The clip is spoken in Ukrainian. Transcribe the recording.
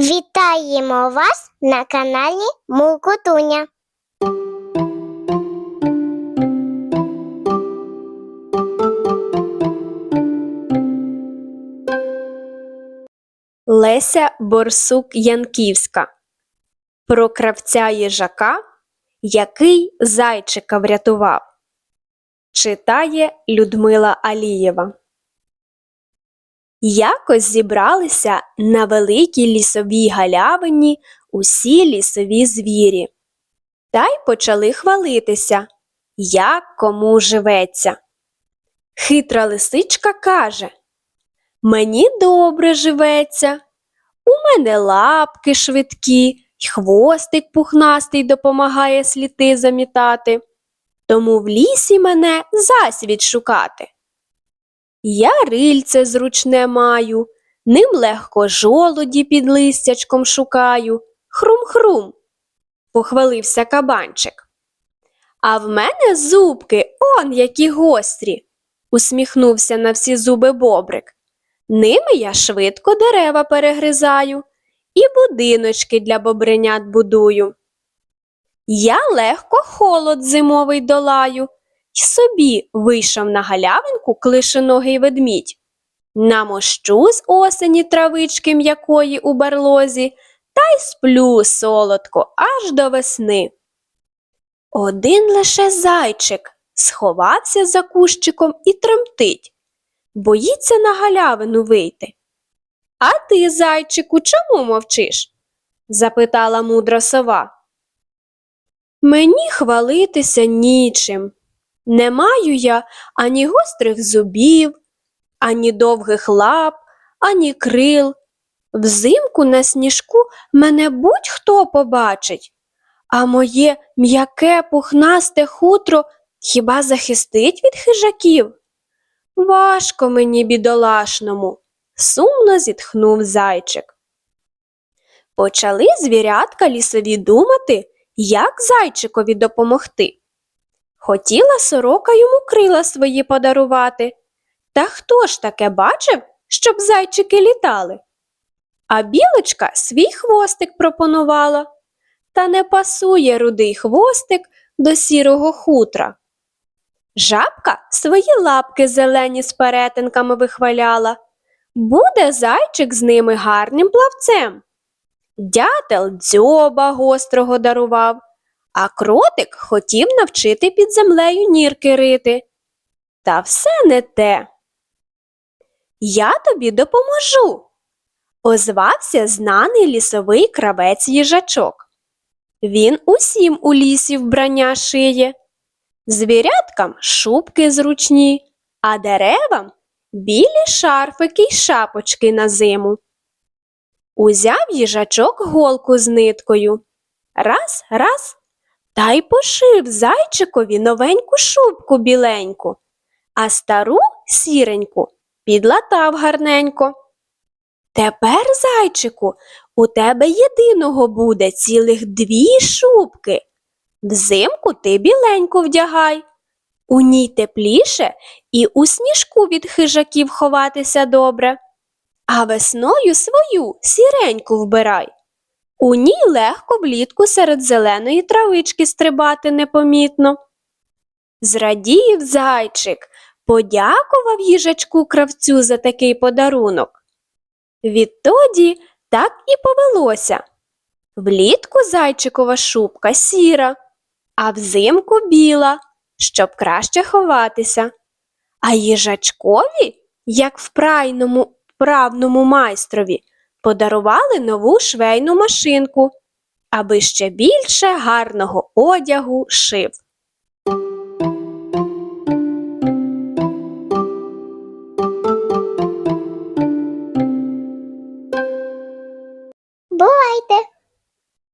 Вітаємо вас на каналі Мукутуня. Леся Борсук Янківська Про кравця їжака, який зайчика врятував. Читає Людмила Алієва. Якось зібралися на великій лісовій галявині усі лісові звірі. Та й почали хвалитися, як кому живеться. Хитра лисичка каже Мені добре живеться. У мене лапки швидкі, й хвостик пухнастий допомагає сліди замітати. Тому в лісі мене засвіт шукати. Я рильце зручне маю, ним легко жолоді під листячком шукаю. Хрум-хрум, похвалився кабанчик. А в мене зубки он які гострі, усміхнувся на всі зуби бобрик. Ними я швидко дерева перегризаю і будиночки для бобренят будую. Я легко холод зимовий долаю, й собі вийшов на галявинку клишеногий ведмідь. Намощу з осені травички м'якої у барлозі та й сплю солодко аж до весни. Один лише зайчик сховався за кущиком і тремтить боїться на галявину вийти. А ти, зайчику, чому мовчиш? запитала мудра сова. Мені хвалитися нічим. Не маю я ані гострих зубів, ані довгих лап, ані крил. Взимку на сніжку мене будь-хто побачить, а моє м'яке пухнасте хутро хіба захистить від хижаків? Важко мені, бідолашному, сумно зітхнув зайчик. Почали звірятка лісові думати, як зайчикові допомогти. Хотіла сорока йому крила свої подарувати. Та хто ж таке бачив, щоб зайчики літали? А білочка свій хвостик пропонувала. Та не пасує рудий хвостик до сірого хутра. Жабка свої лапки зелені з перетинками вихваляла. Буде зайчик з ними гарним плавцем. Дятел дзьоба гострого дарував, а кротик хотів навчити під землею нірки рити. Та все не те. Я тобі допоможу, озвався знаний лісовий кравець їжачок. Він усім у лісі вбрання шиє. Звіряткам шубки зручні, а деревам білі шарфики й шапочки на зиму. Узяв їжачок голку з ниткою. Раз, раз, та й пошив зайчикові новеньку шубку біленьку, а стару сіреньку підлатав гарненько. Тепер, зайчику, у тебе єдиного буде цілих дві шубки. Взимку ти біленьку вдягай. У ній тепліше і у сніжку від хижаків ховатися добре. А весною свою сіреньку вбирай. У ній легко влітку серед зеленої травички стрибати непомітно. Зрадів зайчик, подякував їжачку кравцю за такий подарунок. Відтоді так і повелося. Влітку зайчикова шубка сіра, а взимку біла, щоб краще ховатися. А їжачкові, як вправному, вправному майстрові, подарували нову швейну машинку, аби ще більше гарного одягу шив.